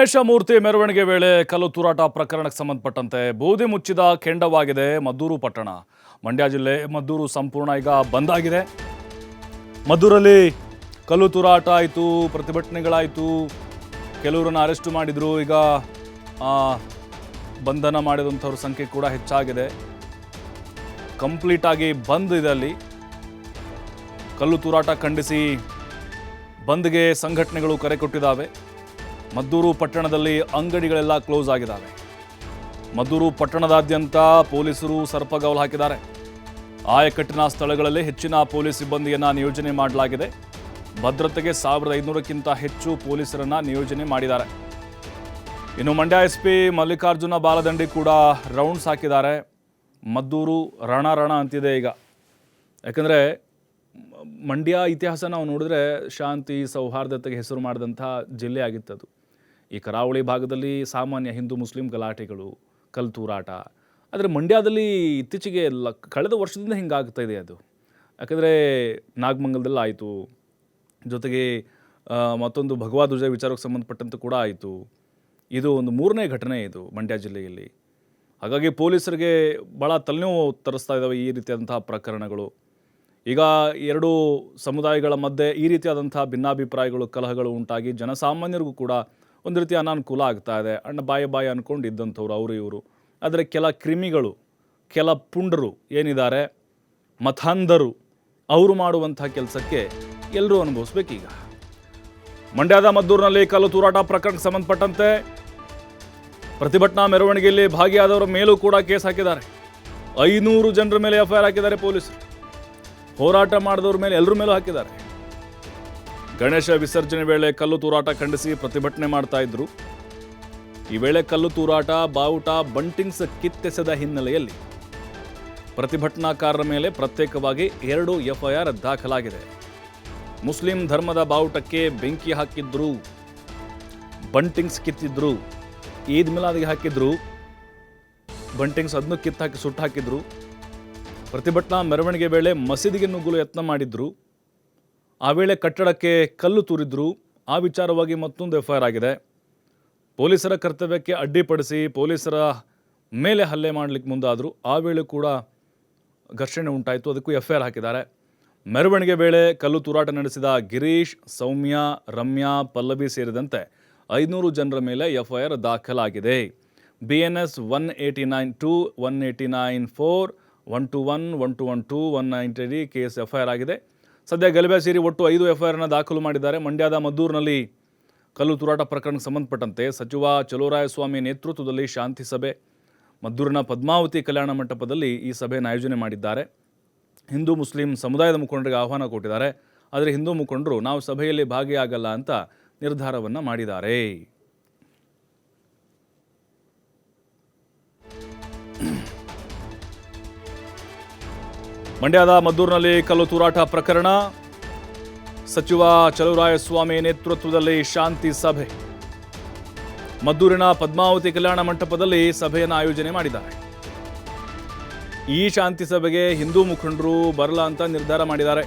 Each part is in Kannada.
ಗಣೇಶ ಮೂರ್ತಿ ಮೆರವಣಿಗೆ ವೇಳೆ ಕಲ್ಲು ತೂರಾಟ ಪ್ರಕರಣಕ್ಕೆ ಸಂಬಂಧಪಟ್ಟಂತೆ ಬೂದಿ ಮುಚ್ಚಿದ ಕೆಂಡವಾಗಿದೆ ಮದ್ದೂರು ಪಟ್ಟಣ. ಮಂಡ್ಯ ಜಿಲ್ಲೆ ಮದ್ದೂರು ಸಂಪೂರ್ಣ ಈಗ ಬಂದ್ ಆಗಿದೆ. ಮದ್ದೂರಲ್ಲಿ ಕಲ್ಲು ತೂರಾಟ ಆಯಿತು, ಪ್ರತಿಭಟನೆಗಳಾಯಿತು. ಕೆಲವರನ್ನು ಅರೆಸ್ಟ್ ಮಾಡಿದರು. ಈಗ ಬಂಧನ ಮಾಡಿದಂಥವ್ರ ಸಂಖ್ಯೆ ಕೂಡ ಹೆಚ್ಚಾಗಿದೆ. ಕಂಪ್ಲೀಟಾಗಿ ಬಂದ್ ಇದೆ ಅಲ್ಲಿ. ಕಲ್ಲು ತೂರಾಟ ಖಂಡಿಸಿ ಬಂದ್ಗೆ ಸಂಘಟನೆಗಳು ಕರೆ ಕೊಟ್ಟಿದ್ದಾವೆ. ಮದ್ದೂರು ಪಟ್ಟಣದಲ್ಲಿ ಅಂಗಡಿಗಳೆಲ್ಲ ಕ್ಲೋಸ್ ಆಗಿದ್ದಾವೆ. ಮದ್ದೂರು ಪಟ್ಟಣದಾದ್ಯಂತ ಪೊಲೀಸರು ಸರ್ಪಗಾವಲು ಹಾಕಿದ್ದಾರೆ. ಆಯಕಟ್ಟಿನ ಸ್ಥಳಗಳಲ್ಲಿ ಹೆಚ್ಚಿನ ಪೊಲೀಸ್ ಸಿಬ್ಬಂದಿಯನ್ನು ನಿಯೋಜನೆ ಮಾಡಲಾಗಿದೆ. ಭದ್ರತೆಗೆ ಸಾವಿರದ ಐನೂರಕ್ಕಿಂತ ಹೆಚ್ಚು ಪೊಲೀಸರನ್ನು ನಿಯೋಜನೆ ಮಾಡಿದ್ದಾರೆ. ಇನ್ನು ಮಂಡ್ಯ ಎಸ್ ಪಿ ಮಲ್ಲಿಕಾರ್ಜುನ ಬಾಲದಂಡಿ ಕೂಡ ರೌಂಡ್ಸ್ ಹಾಕಿದ್ದಾರೆ. ಮದ್ದೂರು ರಣ ರಣ ಅಂತಿದೆ ಈಗ. ಯಾಕಂದರೆ ಮಂಡ್ಯ ಇತಿಹಾಸ ನಾವು ನೋಡಿದ್ರೆ ಶಾಂತಿ ಸೌಹಾರ್ದತೆಗೆ ಹೆಸರು ಮಾಡಿದಂಥ ಜಿಲ್ಲೆ ಆಗಿತ್ತದು. ಈ ಕರಾವಳಿ ಭಾಗದಲ್ಲಿ ಸಾಮಾನ್ಯ ಹಿಂದೂ ಮುಸ್ಲಿಂ ಗಲಾಟೆಗಳು, ಕಲ್ತೂರಾಟ. ಆದರೆ ಮಂಡ್ಯದಲ್ಲಿ ಇತ್ತೀಚೆಗೆ ಲ, ಕಳೆದ ವರ್ಷದಿಂದ ಹಿಂಗಾಗ್ತಾ ಇದೆ ಅದು. ಯಾಕಂದರೆ ನಾಗಮಂಗಲದಲ್ಲಿ ಆಯಿತು. ಜೊತೆಗೆ ಮತ್ತೊಂದು ಭಗವಾ ಧ್ವಜ ವಿಚಾರಕ್ಕೆ ಸಂಬಂಧಪಟ್ಟಂತೆ ಕೂಡ ಆಯಿತು. ಇದು ಒಂದು ಮೂರನೇ ಘಟನೆ ಇದು ಮಂಡ್ಯ ಜಿಲ್ಲೆಯಲ್ಲಿ. ಹಾಗಾಗಿ ಪೊಲೀಸರಿಗೆ ಭಾಳ ತಲೆನೋವು ತರಿಸ್ತಾ ಇದ್ದಾವೆ ಈ ರೀತಿಯಾದಂತಹ ಪ್ರಕರಣಗಳು. ಈಗ ಎರಡು ಸಮುದಾಯಗಳ ಮಧ್ಯೆ ಈ ರೀತಿಯಾದಂತಹ ಭಿನ್ನಾಭಿಪ್ರಾಯಗಳು, ಕಲಹಗಳು ಉಂಟಾಗಿ ಜನಸಾಮಾನ್ಯರಿಗೂ ಕೂಡ ಒಂದು ರೀತಿ ಅನಾನುಕೂಲ ಆಗ್ತಾ ಇದೆ. ಅಣ್ಣ ಬಾಯ ಬಾಯ ಅಂದ್ಕೊಂಡು ಇದ್ದಂಥವ್ರು ಅವರು ಇವರು. ಆದರೆ ಕೆಲ ಕ್ರಿಮಿಗಳು, ಕೆಲ ಪುಂಡರು ಏನಿದ್ದಾರೆ ಮತಾಂಧರು ಅವರು ಮಾಡುವಂಥ ಕೆಲಸಕ್ಕೆ ಎಲ್ಲರೂ ಅನುಭವಿಸ್ಬೇಕೀಗ. ಮಂಡ್ಯದ ಮದ್ದೂರಿನಲ್ಲಿ ಕಲ್ಲು ತೂರಾಟ ಪ್ರಕರಣಕ್ಕೆ ಸಂಬಂಧಪಟ್ಟಂತೆ ಪ್ರತಿಭಟನಾ ಮೆರವಣಿಗೆಯಲ್ಲಿ ಭಾಗಿಯಾದವರ ಮೇಲೂ ಕೂಡ ಕೇಸ್ ಹಾಕಿದ್ದಾರೆ. ಐನೂರು ಜನರ ಮೇಲೆ ಎಫ್ಐಆರ್ ಹಾಕಿದ್ದಾರೆ ಪೊಲೀಸರು. ಹೋರಾಟ ಮಾಡಿದವ್ರ ಮೇಲೆ ಎಲ್ಲರ ಮೇಲೂ ಹಾಕಿದ್ದಾರೆ. ಗಣೇಶ ವಿಸರ್ಜನೆ ವೇಳೆ ಕಲ್ಲು ತೂರಾಟ ಖಂಡಿಸಿ ಪ್ರತಿಭಟನೆ ಮಾಡ್ತಾ ಇದ್ರು. ಈ ವೇಳೆ ಕಲ್ಲು ತೂರಾಟ, ಬಾವುಟ, ಬಂಟಿಂಗ್ಸ್ ಕಿತ್ತೆಸೆದ ಹಿನ್ನೆಲೆಯಲ್ಲಿ ಪ್ರತಿಭಟನಾಕಾರರ ಮೇಲೆ ಪ್ರತ್ಯೇಕವಾಗಿ ಎರಡು ಎಫ್ಐಆರ್ ದಾಖಲಾಗಿದೆ. ಮುಸ್ಲಿಂ ಧರ್ಮದ ಬಾವುಟಕ್ಕೆ ಬೆಂಕಿ ಹಾಕಿದ್ರು, ಬಂಟಿಂಗ್ಸ್ ಕಿತ್ತಿದ್ರು, ಈದ್ ಮಿಲಾದಿಗೆ ಹಾಕಿದ್ರು, ಬಂಟಿಂಗ್ಸ್ ಅದನ್ನು ಕಿತ್ತಾಕಿ ಸುಟ್ಟು ಹಾಕಿದ್ರು ಪ್ರತಿಭಟನಾ ಮೆರವಣಿಗೆ ವೇಳೆ ಮಸೀದಿಗೆ ನುಗ್ಗಲು ಯತ್ನ ಮಾಡಿದ್ರು. ಆ ವೇಳೆ ಕಟ್ಟಡಕ್ಕೆ ಕಲ್ಲು ತೂರಿದ್ರು, ಆ ವಿಚಾರವಾಗಿ ಮತ್ತೊಂದು ಎಫ್ಐಆರ್ ಆಗಿದೆ. ಪೊಲೀಸರ ಕರ್ತವ್ಯಕ್ಕೆ ಅಡ್ಡಿಪಡಿಸಿ ಪೊಲೀಸರ ಮೇಲೆ ಹಲ್ಲೆ ಮಾಡಲಿಕ್ಕೆ ಮುಂದಾದರೂ ಆ ವೇಳೆ ಕೂಡ ಘರ್ಷಣೆ ಉಂಟಾಯಿತು. ಅದಕ್ಕೂ ಎಫ್ಐಆರ್ ಹಾಕಿದ್ದಾರೆ. ಮೆರವಣಿಗೆ ವೇಳೆ ಕಲ್ಲು ತೂರಾಟ ನಡೆಸಿದ ಗಿರೀಶ್, ಸೌಮ್ಯ, ರಮ್ಯಾ, ಪಲ್ಲವಿ ಸೇರಿದಂತೆ ಐನೂರು ಜನರ ಮೇಲೆ ಎಫ್ಐಆರ್ ದಾಖಲಾಗಿದೆ. B N S one eighty nine two one eighty nine four one two one one two one two one ninety case FIR ಆಗಿದೆ. ಸದ್ಯ ಗಲಭೆ ಸೇರಿ ಒಟ್ಟು ಐದು ಎಫ್ಐಆರ್ನ ದಾಖಲು ಮಾಡಿದ್ದಾರೆ. ಮಂಡ್ಯದ ಮದ್ದೂರಿನಲ್ಲಿ ಕಲ್ಲು ತೂರಾಟ ಪ್ರಕರಣಕ್ಕೆ ಸಂಬಂಧಪಟ್ಟಂತೆ ಸಚಿವ ಚಲೋರಾಯಸ್ವಾಮಿ ನೇತೃತ್ವದಲ್ಲಿ ಶಾಂತಿ ಸಭೆ. ಮದ್ದೂರಿನ ಪದ್ಮಾವತಿ ಕಲ್ಯಾಣ ಮಂಟಪದಲ್ಲಿ ಈ ಸಭೆಯನ್ನು ಆಯೋಜನೆ ಮಾಡಿದ್ದಾರೆ. ಹಿಂದೂ ಮುಸ್ಲಿಂ ಸಮುದಾಯದ ಮುಖಂಡರಿಗೆ ಆಹ್ವಾನ ಕೊಟ್ಟಿದ್ದಾರೆ. ಆದರೆ ಹಿಂದೂ ಮುಖಂಡರು ನಾವು ಸಭೆಯಲ್ಲಿ ಭಾಗಿಯಾಗಲ್ಲ ಅಂತ ನಿರ್ಧಾರವನ್ನು ಮಾಡಿದ್ದಾರೆ. ಮಂಡ್ಯದ ಮದ್ದೂರಿನಲ್ಲಿ ಕಲ್ಲು ತೂರಾಟ ಪ್ರಕರಣ. ಸಚಿವ ಚಲುವರಾಯಸ್ವಾಮಿ ನೇತೃತ್ವದಲ್ಲಿ ಶಾಂತಿ ಸಭೆ. ಮದ್ದೂರಿನ ಪದ್ಮಾವತಿ ಕಲ್ಯಾಣ ಮಂಟಪದಲ್ಲಿ ಸಭೆಯನ್ನು ಆಯೋಜನೆ ಮಾಡಿದ್ದಾರೆ. ಈ ಶಾಂತಿ ಸಭೆಗೆ ಹಿಂದೂ ಮುಖಂಡರು ಬರಲ ಅಂತ ನಿರ್ಧಾರ ಮಾಡಿದ್ದಾರೆ.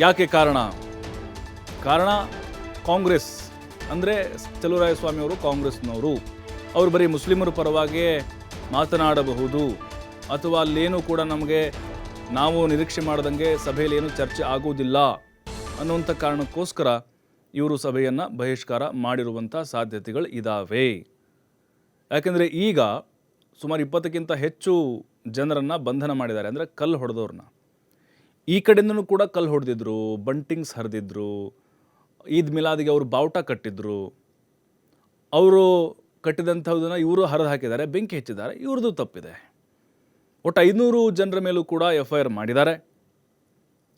ಯಾಕೆ ಕಾರಣ? ಕಾರಣ ಕಾಂಗ್ರೆಸ್ ಅಂದರೆ ಚಲುವರಾಯಸ್ವಾಮಿ ಅವರು ಕಾಂಗ್ರೆಸ್ನವರು. ಅವರು ಬರೀ ಮುಸ್ಲಿಮರ ಪರವಾಗಿ ಮಾತನಾಡಬಹುದು. ಅಥವಾ ಅಲ್ಲೇನೂ ಕೂಡ ನಮಗೆ ನಾವು ನಿರೀಕ್ಷೆ ಮಾಡ್ದಂಗೆ ಸಭೆಯಲ್ಲಿ ಏನು ಚರ್ಚೆ ಆಗುವುದಿಲ್ಲ ಅನ್ನುವಂಥ ಕಾರಣಕ್ಕೋಸ್ಕರ ಇವರು ಸಭೆಯನ್ನು ಬಹಿಷ್ಕಾರ ಮಾಡಿರುವಂಥ ಸಾಧ್ಯತೆಗಳು ಇದ್ದಾವೆ ಯಾಕೆಂದರೆ ಈಗ ಸುಮಾರು ಇಪ್ಪತ್ತಕ್ಕಿಂತ ಹೆಚ್ಚು ಜನರನ್ನು ಬಂಧನ ಮಾಡಿದ್ದಾರೆ. ಅಂದರೆ ಕಲ್ಲು ಹೊಡೆದವ್ರನ್ನ. ಈ ಕಡೆಯಿಂದನೂ ಕೂಡ ಕಲ್ಲು ಹೊಡೆದಿದ್ರು, ಬಂಟಿಂಗ್ಸ್ ಹರಿದಿದ್ರು, ಈದ್ ಮಿಲಾದಿಗೆ ಅವರು ಬಾವುಟ ಕಟ್ಟಿದ್ರು. ಅವರು ಕಟ್ಟಿದಂಥದ್ದನ್ನು ಇವರು ಹರಿದು ಹಾಕಿದ್ದಾರೆ, ಬೆಂಕಿ ಹೆಚ್ಚಿದ್ದಾರೆ, ಇವ್ರದ್ದು ತಪ್ಪಿದೆ. ಒಟ್ಟು ಐನೂರು ಜನರ ಮೇಲೂ ಕೂಡ ಎಫ್ ಐ ಆರ್ ಮಾಡಿದ್ದಾರೆ.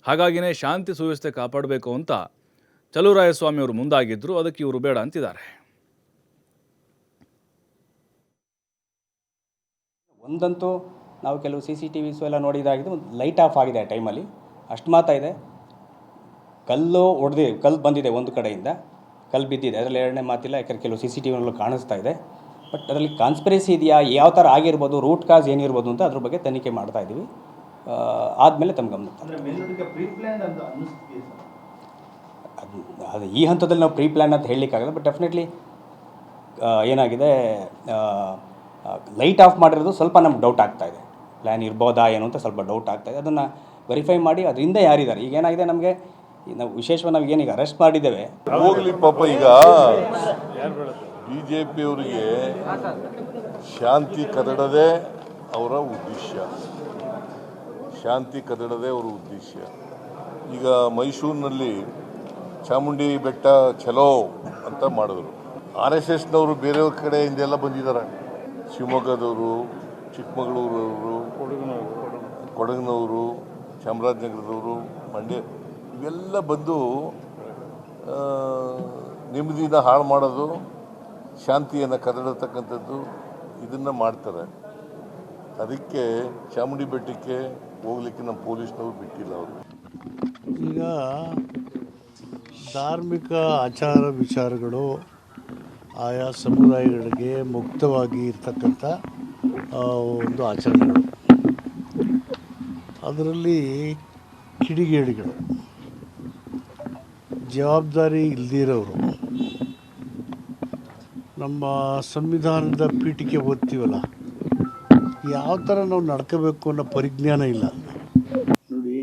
ಹಾಗಾಗಿನೇ ಶಾಂತಿ ಸುವ್ಯವಸ್ಥೆ ಕಾಪಾಡಬೇಕು ಅಂತ ಚಲುರಾಯಸ್ವಾಮಿ ಅವರು ಮುಂದಾಗಿದ್ದರು ಅದಕ್ಕೆ ಇವರು ಬೇಡ ಅಂತಿದ್ದಾರೆ. ಒಂದಂತೂ ನಾವು ಕೆಲವು ಸಿ ಸಿ ಟಿ ವಿಸು ಎಲ್ಲ ನೋಡಿದಾಗಿದ್ದು ಒಂದು ಲೈಟ್ ಆಫ್ ಆಗಿದೆ ಆ ಟೈಮಲ್ಲಿ. ಅಷ್ಟು ಮಾತ್ರ ಇದೆ. ಕಲ್ಲು ಹೊಡೆದಿ ಕಲ್ಲು ಬಂದಿದೆ ಒಂದು ಕಡೆಯಿಂದ. ಕಲ್ಲು ಬಿದ್ದಿದೆ. ಅದರಲ್ಲಿ ಎರಡನೇ ಮಾತಿಲ್ಲ, ಯಾಕಂದ್ರೆ ಕೆಲವು ಸಿ ಸಿ ಟಿ ವಿನಲ್ಲೂ ಕಾಣಿಸ್ತಾ ಇದೆ. ಬಟ್ ಅದರಲ್ಲಿ ಕಾನ್ಸ್ಪಿರಸಿ ಇದೆಯಾ? ಯಾವ ಥರ ಆಗಿರ್ಬೋದು? ರೂಟ್ ಕಾಸ್ ಏನಿರ್ಬೋದು ಅಂತ ಅದ್ರ ಬಗ್ಗೆ ತನಿಖೆ ಮಾಡ್ತಾ ಇದ್ದೀವಿ. ಆದಮೇಲೆ ತಮ್ಮ ಗಮನ ಅದು ಅದು ಈ ಹಂತದಲ್ಲಿ ನಾವು ಪ್ರೀ ಪ್ಲ್ಯಾನ್ ಅಂತ ಹೇಳಲಿಕ್ಕಾಗಲ್ಲ ಬಟ್ ಡೆಫಿನೆಟ್ಲಿ ಏನಾಗಿದೆ ಲೈಟ್ ಆಫ್ ಮಾಡಿರೋದು ಸ್ವಲ್ಪ ನಮ್ಗೆ ಡೌಟ್ ಆಗ್ತಾ ಇದೆ. ಪ್ಲ್ಯಾನ್ ಇರ್ಬೋದಾ ಏನು ಅಂತ ಸ್ವಲ್ಪ ಡೌಟ್ ಆಗ್ತಾ ಇದೆ. ಅದನ್ನು ವೆರಿಫೈ ಮಾಡಿ ಅದರಿಂದ ಯಾರಿದ್ದಾರೆ? ಈಗ ಏನಾಗಿದೆ ನಮಗೆ ನಾವು ವಿಶೇಷವಾಗಿ ನಾವು ಏನೀಗ ಅರೆಸ್ಟ್ ಮಾಡಿದ್ದೇವೆ. ಹೋಗ್ಲಿ ಪಾಪ ಈಗ ಬಿಜೆಪಿ ಅವರಿಗೆ ಶಾಂತಿ ಕದಡದೇ ಅವರ ಉದ್ದೇಶ. ಶಾಂತಿ ಕದಡದೇ ಅವರ ಉದ್ದೇಶ. ಈಗ ಮೈಸೂರಿನಲ್ಲಿ ಚಾಮುಂಡಿ ಬೆಟ್ಟ ಚಲೋ ಅಂತ ಮಾಡಿದ್ರು. ಆರ್ ಎಸ್ ಎಸ್ನವರು ಬೇರೆಯವ್ರ ಕಡೆಯಿಂದೆಲ್ಲ ಬಂದಿದ್ದಾರೆ. ಶಿವಮೊಗ್ಗದವರು, ಚಿಕ್ಕಮಗಳೂರವರು, ಕೊಡಗಿನವರು, ಚಾಮರಾಜನಗರದವರು, ಮಂಡ್ಯ ಇವೆಲ್ಲ ಬಂದು ನೆಮ್ಮದಿನ ಹಾಳು ಮಾಡೋದು ಶಾಂತಿಯನ್ನು ಕದಡತಕ್ಕಂಥದ್ದು ಇದನ್ನು ಮಾಡ್ತಾರೆ. ಅದಕ್ಕೆ ಚಾಮುಂಡಿ ಬೆಟ್ಟಕ್ಕೆ ಹೋಗ್ಲಿಕ್ಕೆ ನಮ್ಮ ಪೊಲೀಸ್ನವ್ರು ಬಿಟ್ಟಿಲ್ಲ ಅವರು. ಈಗ ಧಾರ್ಮಿಕ ಆಚಾರ ವಿಚಾರಗಳು ಆಯಾ ಸಮುದಾಯಗಳಿಗೆ ಮುಕ್ತವಾಗಿ ಇರ್ತಕ್ಕಂಥ ಒಂದು ಆಚರಣೆಗಳು. ಅದರಲ್ಲಿ ಕಿಡಿಗೇಡಿಗಳು, ಜವಾಬ್ದಾರಿ ಇಲ್ದಿರೋರು. ನಮ್ಮ ಸಂವಿಧಾನದ ಪೀಠಿಕೆ ಓದ್ತೀವಲ್ಲ ಯಾವ ಥರ ನಾವು ನಡ್ಕೋಬೇಕು ಅನ್ನೋ ಪರಿಜ್ಞಾನ ಇಲ್ಲ. ನೋಡಿ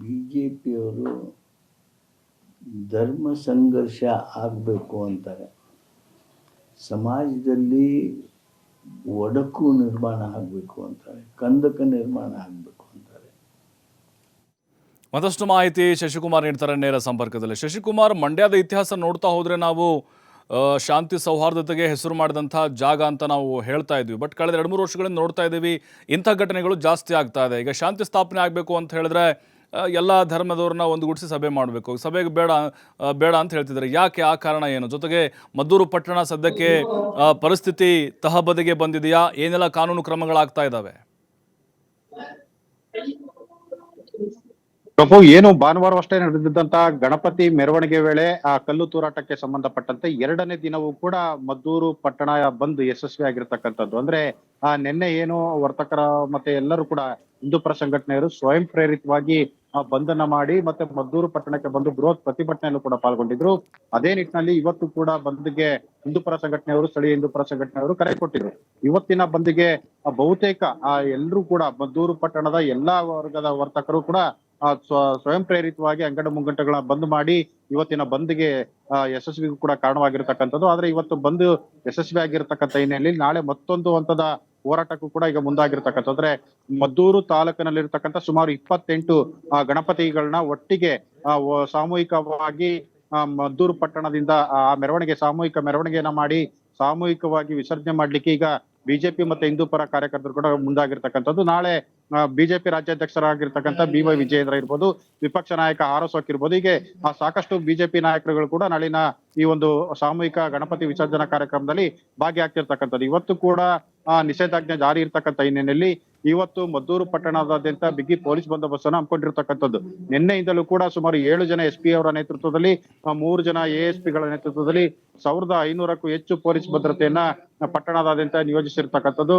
ಬಿ ಜೆ ಪಿಯವರು ಧರ್ಮ ಸಂಘರ್ಷ ಆಗಬೇಕು ಅಂತಾರೆ. ಸಮಾಜದಲ್ಲಿ ಒಡಕು ನಿರ್ಮಾಣ ಆಗಬೇಕು ಅಂತಾರೆ ಕಂದಕ ನಿರ್ಮಾಣ ಆಗಬೇಕು ಅಂತಾರೆ. ಮತ್ತಷ್ಟು ಮಾಹಿತಿ ಶಶಿಕುಮಾರ್ ನೀಡ್ತಾರೆ ನೇರ ಸಂಪರ್ಕದಲ್ಲಿ. ಶಶಿಕುಮಾರ್ ಮಂಡ್ಯದ ಇತಿಹಾಸ ನೋಡ್ತಾ ಹೋದರೆ ನಾವು ಶಾಂತಿ ಸೌಹಾರ್ದತೆಗೆ ಹೆಸರು ಮಾಡಿದಂಥ ಜಾಗ ಅಂತ ನಾವು ಹೇಳ್ತಾ ಇದ್ವಿ. ಬಟ್ ಕಳೆದ ಎರಡು, ಮೂರು ವರ್ಷಗಳಿಂದ ನೋಡ್ತಾ ಇದ್ದೀವಿ, ಇಂಥ ಘಟನೆಗಳು ಜಾಸ್ತಿ ಆಗ್ತಾ ಇದೆ. ಈಗ ಶಾಂತಿ ಸ್ಥಾಪನೆ ಆಗಬೇಕು ಅಂತ ಹೇಳಿದ್ರೆ ಎಲ್ಲ ಧರ್ಮದವ್ರನ್ನ ಒಂದುಗೂಡಿಸಿ ಸಭೆ ಮಾಡಬೇಕು. ಸಭೆಗೆ ಬೇಡ ಬೇಡ ಅಂತ ಹೇಳ್ತಿದ್ದಾರೆ. ಯಾಕೆ? ಆ ಕಾರಣ ಏನು? ಜೊತೆಗೆ ಮದ್ದೂರು ಪಟ್ಟಣ ಸದ್ಯಕ್ಕೆ ಪರಿಸ್ಥಿತಿ ತಹಬದಿಗೆ ಬಂದಿದೆಯಾ? ಏನೆಲ್ಲ ಕಾನೂನು ಕ್ರಮಗಳಾಗ್ತಾ ಇದ್ದಾವೆ? ಪ್ರಭು ಏನು ಭಾನುವಾರವಷ್ಟೇ ನಡೆದಿದ್ದಂತಹ ಗಣಪತಿ ಮೆರವಣಿಗೆ ವೇಳೆ ಆ ಕಲ್ಲು ತೂರಾಟಕ್ಕೆ ಸಂಬಂಧಪಟ್ಟಂತೆ ಎರಡನೇ ದಿನವೂ ಕೂಡ ಮದ್ದೂರು ಪಟ್ಟಣ ಬಂದ್ ಯಶಸ್ವಿ ಆಗಿರ್ತಕ್ಕಂಥದ್ದು. ಅಂದ್ರೆ, ಆ ನಿನ್ನೆ ಏನು ವರ್ತಕರ ಮತ್ತೆ ಎಲ್ಲರೂ ಕೂಡ ಹಿಂದೂಪರ ಸಂಘಟನೆಯರು ಸ್ವಯಂ ಪ್ರೇರಿತವಾಗಿ ಬಂಧನ ಮಾಡಿ ಮತ್ತೆ ಮದ್ದೂರು ಪಟ್ಟಣಕ್ಕೆ ಬಂದು ಬೃಹತ್ ಪ್ರತಿಭಟನೆಯಲ್ಲೂ ಕೂಡ ಪಾಲ್ಗೊಂಡಿದ್ರು. ಅದೇ ನಿಟ್ಟಿನಲ್ಲಿ ಇವತ್ತು ಕೂಡ ಬಂದ್ಗೆ ಹಿಂದೂಪರ ಸಂಘಟನೆಯವರು ಸ್ಥಳೀಯ ಹಿಂದೂಪರ ಸಂಘಟನೆಯವರು ಕರೆ ಕೊಟ್ಟಿದ್ರು. ಇವತ್ತಿನ ಬಂದ್ಗೆ ಬಹುತೇಕ ಆ ಎಲ್ಲರೂ ಕೂಡ ಮದ್ದೂರು ಪಟ್ಟಣದ ಎಲ್ಲಾ ವರ್ಗದ ವರ್ತಕರು ಕೂಡ ಸ್ವಯಂ ಪ್ರೇರಿತವಾಗಿ ಅಂಗಡಿ ಮುಂಗಟ್ಟುಗಳ ಬಂದ್ ಮಾಡಿ ಇವತ್ತಿನ ಬಂದ್ಗೆ ಯಶಸ್ವಿಗೂ ಕೂಡ ಕಾರಣವಾಗಿರ್ತಕ್ಕಂಥದ್ದು. ಆದ್ರೆ ಇವತ್ತು ಬಂದ್ ಯಶಸ್ವಿ ಆಗಿರ್ತಕ್ಕಂಥ ಹಿನ್ನೆಲೆಯಲ್ಲಿ ನಾಳೆ ಮತ್ತೊಂದು ಹಂತದ ಹೋರಾಟಕ್ಕೂ ಕೂಡ ಈಗ ಮುಂದಾಗಿರ್ತಕ್ಕಂಥ ಅಂದ್ರೆ ಮದ್ದೂರು ತಾಲೂಕಿನಲ್ಲಿರ್ತಕ್ಕಂಥ ಸುಮಾರು ಇಪ್ಪತ್ತೆಂಟು ಗಣಪತಿಗಳನ್ನ ಒಟ್ಟಿಗೆ ಸಾಮೂಹಿಕವಾಗಿ ಮದ್ದೂರು ಪಟ್ಟಣದಿಂದ, ಆ ಮೆರವಣಿಗೆ, ಸಾಮೂಹಿಕ ಮೆರವಣಿಗೆಯನ್ನ ಮಾಡಿ ಸಾಮೂಹಿಕವಾಗಿ ವಿಸರ್ಜನೆ ಮಾಡ್ಲಿಕ್ಕೆ ಈಗ ಬಿಜೆಪಿ ಮತ್ತೆ ಹಿಂದೂಪರ ಕಾರ್ಯಕರ್ತರು ಕೂಡ ಮುಂದಾಗಿರ್ತಕ್ಕಂಥದ್ದು. ನಾಳೆ ಬಿಜೆಪಿ ರಾಜ್ಯಾಧ್ಯಕ್ಷರಾಗಿರ್ತಕ್ಕಂಥ ಬಿ ವೈ ವಿಜಯೇಂದ್ರ ಇರ್ಬೋದು ವಿಪಕ್ಷ ನಾಯಕ ಆರ್ ಎಸ್ ಇರ್ಬೋದು ಹೀಗೆ ಆ ಸಾಕಷ್ಟು ಬಿಜೆಪಿ ನಾಯಕರುಗಳು ಕೂಡ ನಾಳಿನ ಈ ಒಂದು ಸಾಮೂಹಿಕ ಗಣಪತಿ ವಿಸರ್ಜನಾ ಕಾರ್ಯಕ್ರಮದಲ್ಲಿ ಭಾಗಿಯಾಗ್ತಿರ್ತಕ್ಕಂಥದ್ದು. ಇವತ್ತು ಕೂಡ ನಿಷೇಧಾಜ್ಞೆ ಜಾರಿ ಇರ್ತಕ್ಕಂಥ ಹಿನ್ನೆಲೆಯಲ್ಲಿ ಇವತ್ತು ಮದ್ದೂರು ಪಟ್ಟಣದಾದ್ಯಂತ ಬಿಗಿ ಪೊಲೀಸ್ ಬಂದೋಬಸ್ತ್ ಅನ್ನು ಹಮ್ಮಿಕೊಂಡಿರ್ತಕ್ಕಂಥದ್ದು. ನಿನ್ನೆಯಿಂದಲೂ ಕೂಡ ಸುಮಾರು ಏಳು ಜನ ಎಸ್ ಪಿ ಅವರ ನೇತೃತ್ವದಲ್ಲಿ ಮೂರು ಜನ ಎ ಎಸ್ ಪಿಗಳ ನೇತೃತ್ವದಲ್ಲಿ ಸಾವಿರದ ಐನೂರಕ್ಕೂ ಹೆಚ್ಚು ಪೊಲೀಸ್ ಭದ್ರತೆಯನ್ನ ಪಟ್ಟಣದಾದ್ಯಂತ ನಿಯೋಜಿಸಿರ್ತಕ್ಕಂಥದ್ದು.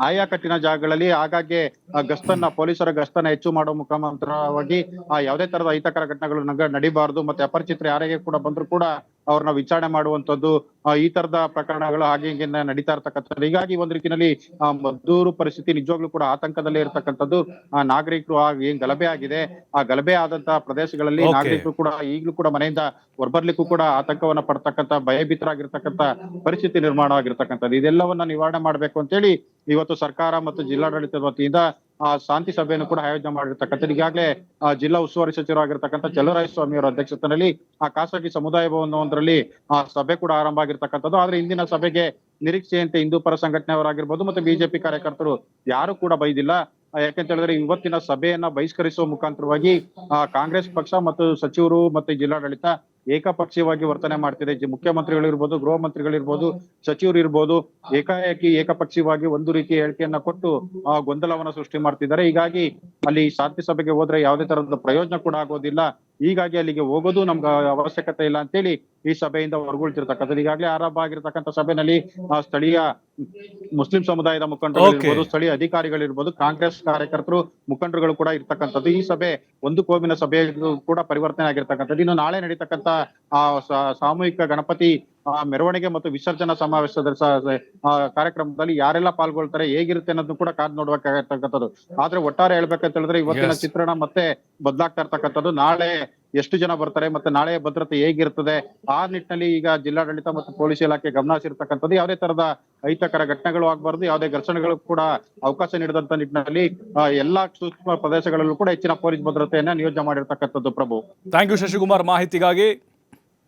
ಆಯಾ ಕಠಿಣ ಜಾಗಗಳಲ್ಲಿ ಆಗಾಗ್ಗೆ ಗಸ್ತನ್ನ, ಪೊಲೀಸರ ಗಸ್ತನ್ನ ಹೆಚ್ಚು ಮಾಡುವ ಮುಖಾಂತರವಾಗಿ, ಆ, ಯಾವುದೇ ತರದ ಅಹಿತಕರ ಘಟನೆಗಳು ನಗ, ನಡಿಬಾರದು. ಮತ್ತೆ ಅಪರಿಚಿತರು ಯಾರಿಗೆ ಕೂಡ ಬಂದ್ರು ಕೂಡ ಅವ್ರನ್ನ ವಿಚಾರಣೆ ಮಾಡುವಂತದ್ದು ಈ ತರದ ಪ್ರಕರಣಗಳು ಹಾಗೆ ಹೀಗೆ ನಡೀತಾ ಇರ್ತಕ್ಕಂಥದ್ದು. ಹೀಗಾಗಿ ಒಂದ್ ರೀತಿಯಲ್ಲಿ ಆ, ಮದ್ದೂರು ಪರಿಸ್ಥಿತಿ ನಿಜವಾಗ್ಲೂ ಕೂಡ ಆತಂಕದಲ್ಲೇ ಇರ್ತಕ್ಕಂಥದ್ದು. ಆ ನಾಗರಿಕರು ಆ ಏನ್ ಗಲಭೆ ಆಗಿದೆ ಆ ಗಲಭೆ ಆದಂತಹ ಪ್ರದೇಶಗಳಲ್ಲಿ ನಾಗರಿಕರು ಕೂಡ ಈಗಲೂ ಕೂಡ ಮನೆಯಿಂದ ಹೊರಬರ್ಲಿಕ್ಕೂ ಕೂಡ ಆತಂಕವನ್ನ ಪಡ್ತಕ್ಕಂಥ ಭಯಭೀತರಾಗಿರ್ತಕ್ಕಂಥ ಪರಿಸ್ಥಿತಿ ನಿರ್ಮಾಣ ಆಗಿರ್ತಕ್ಕಂಥದ್ದು ಇದೆಲ್ಲವನ್ನ ನಿವಾರಣೆ ಮಾಡ್ಬೇಕು ಅಂತೇಳಿ ಇವತ್ತು ಸರ್ಕಾರ ಮತ್ತು ಜಿಲ್ಲಾಡಳಿತದ ವತಿಯಿಂದ ಆ ಶಾಂತಿ ಸಭೆಯನ್ನು ಕೂಡ ಆಯೋಜನೆ ಮಾಡಿರ್ತಕ್ಕಂಥದ್ದು. ಈಗಾಗಲೇ ಜಿಲ್ಲಾ ಉಸ್ತುವಾರಿ ಸಚಿವರಾಗಿರ್ತಕ್ಕಂಥ ಚಲುವರಾಯ ಸ್ವಾಮಿ ಅವರ ಅಧ್ಯಕ್ಷತೆಯಲ್ಲಿ, ಆ, ಖಾಸಗಿ ಸಮುದಾಯ ಭವನವೊಂದರಲ್ಲಿ, ಆ, ಸಭೆ ಕೂಡ ಆರಂಭ ಆಗಿರ್ತಕ್ಕಂಥದ್ದು. ಆದ್ರೆ ಇಂದಿನ ಸಭೆಗೆ ನಿರೀಕ್ಷೆಯಂತೆ ಹಿಂದೂ ಪರ ಸಂಘಟನೆಯವರಾಗಿರ್ಬೋದು ಮತ್ತೆ ಬಿಜೆಪಿ ಕಾರ್ಯಕರ್ತರು ಯಾರು ಕೂಡ ಬೈದಿಲ್ಲ. ಯಾಕಂತ ಹೇಳಿದ್ರೆ ಇವತ್ತಿನ ಸಭೆಯನ್ನ ಬಹಿಷ್ಕರಿಸುವ ಮುಖಾಂತರವಾಗಿ, ಆ, ಕಾಂಗ್ರೆಸ್ ಪಕ್ಷ ಮತ್ತು ಸಚಿವರು ಮತ್ತೆ ಜಿಲ್ಲಾಡಳಿತ ಏಕಪಕ್ಷೀಯವಾಗಿ ವರ್ತನೆ ಮಾಡ್ತಿದೆ. ಮುಖ್ಯಮಂತ್ರಿಗಳಿರ್ಬೋದು, ಗೃಹ ಮಂತ್ರಿಗಳಿರ್ಬೋದು, ಸಚಿವರು ಇರ್ಬೋದು, ಏಕಾಏಕಿ ಏಕಪಕ್ಷೀಯವಾಗಿ ಒಂದು ರೀತಿಯ ಹೇಳಿಕೆಯನ್ನ ಕೊಟ್ಟು ಆ ಗೊಂದಲವನ್ನ ಸೃಷ್ಟಿ ಮಾಡ್ತಿದ್ದಾರೆ. ಹೀಗಾಗಿ ಅಲ್ಲಿ ಶಾಂತಿ ಸಭೆಗೆ ಹೋದ್ರೆ ಯಾವುದೇ ತರಹದ ಪ್ರಯೋಜನ ಕೂಡ ಆಗೋದಿಲ್ಲ. ಹೀಗಾಗಿ ಅಲ್ಲಿಗೆ ಹೋಗೋದು ನಮ್ಗೆ ಅವಶ್ಯಕತೆ ಇಲ್ಲ ಅಂತೇಳಿ ಈ ಸಭೆಯಿಂದ ಹೊರಗುಳ್ತಿರ್ತಕ್ಕಂಥದ್ದು. ಈಗಾಗಲೇ ಆರಂಭ ಆಗಿರ್ತಕ್ಕಂಥ ಸಭೆನಲ್ಲಿ ಸ್ಥಳೀಯ ಮುಸ್ಲಿಂ ಸಮುದಾಯದ ಮುಖಂಡರು. ಇರ್ಬೋದು ಸ್ಥಳೀಯ ಅಧಿಕಾರಿಗಳಿರ್ಬೋದು ಕಾಂಗ್ರೆಸ್ ಕಾರ್ಯಕರ್ತರು ಮುಖಂಡರುಗಳು ಕೂಡ ಇರ್ತಕ್ಕಂಥದ್ದು. ಈ ಸಭೆ ಒಂದು ಕೋಮಿನ ಸಭೆ ಕೂಡ ಪರಿವರ್ತನೆ ಆಗಿರ್ತಕ್ಕಂಥದ್ದು. ಇನ್ನು ನಾಳೆ ನಡೀತಕ್ಕಂಥ ಆ ಸಾಮೂಹಿಕ ಗಣಪತಿ ಆ, ಮೆರವಣಿಗೆ ಮತ್ತು ವಿಸರ್ಜನಾ ಸಮಾವೇಶದ ಕಾರ್ಯಕ್ರಮದಲ್ಲಿ ಯಾರೆಲ್ಲ ಪಾಲ್ಗೊಳ್ತಾರೆ ಹೇಗಿರುತ್ತೆ ಅನ್ನೋದನ್ನು ಕೂಡ ಕಾದ್ ನೋಡ್ಬೇಕಾಗಿರ್ತಕ್ಕಂಥದ್ದು. ಆದ್ರೆ ಒಟ್ಟಾರೆ ಹೇಳ್ಬೇಕಂತ ಹೇಳಿದ್ರೆ ಇವತ್ತಿನ ಚಿತ್ರಣ ಮತ್ತೆ ಬದಲಾಗ್ತಾ ಇರ್ತಕ್ಕಂಥದ್ದು. ನಾಳೆ ಎಷ್ಟು ಜನ ಬರ್ತಾರೆ ಮತ್ತೆ ನಾಳೆ ಭದ್ರತೆ ಹೇಗಿರ್ತದೆ? ಆ ನಿಟ್ಟಿನಲ್ಲಿ ಈಗ ಜಿಲ್ಲಾಡಳಿತ ಮತ್ತು ಪೊಲೀಸ್ ಇಲಾಖೆ ಗಮನ ಸಿರ್ತಕ್ಕಂಥದ್ದು ಯಾವುದೇ ತರದ ಅಹಿತಕರ ಘಟನೆಗಳು ಆಗಬಾರ್ದು. ಯಾವುದೇ ಘರ್ಷಣೆಗಳು ಕೂಡ ಅವಕಾಶ ನೀಡದಂತ ನಿಟ್ಟಿನಲ್ಲಿ ಎಲ್ಲಾ ಸೂಕ್ಷ್ಮ ಪ್ರದೇಶಗಳಲ್ಲೂ ಕೂಡ ಹೆಚ್ಚಿನ ಪೊಲೀಸ್ ಭದ್ರತೆಯನ್ನ ನಿಯೋಜನೆ ಮಾಡಿರ್ತಕ್ಕಂಥದ್ದು ಪ್ರಭು. Thank you Shashikumar. ಮಾಹಿತಿಗಾಗಿ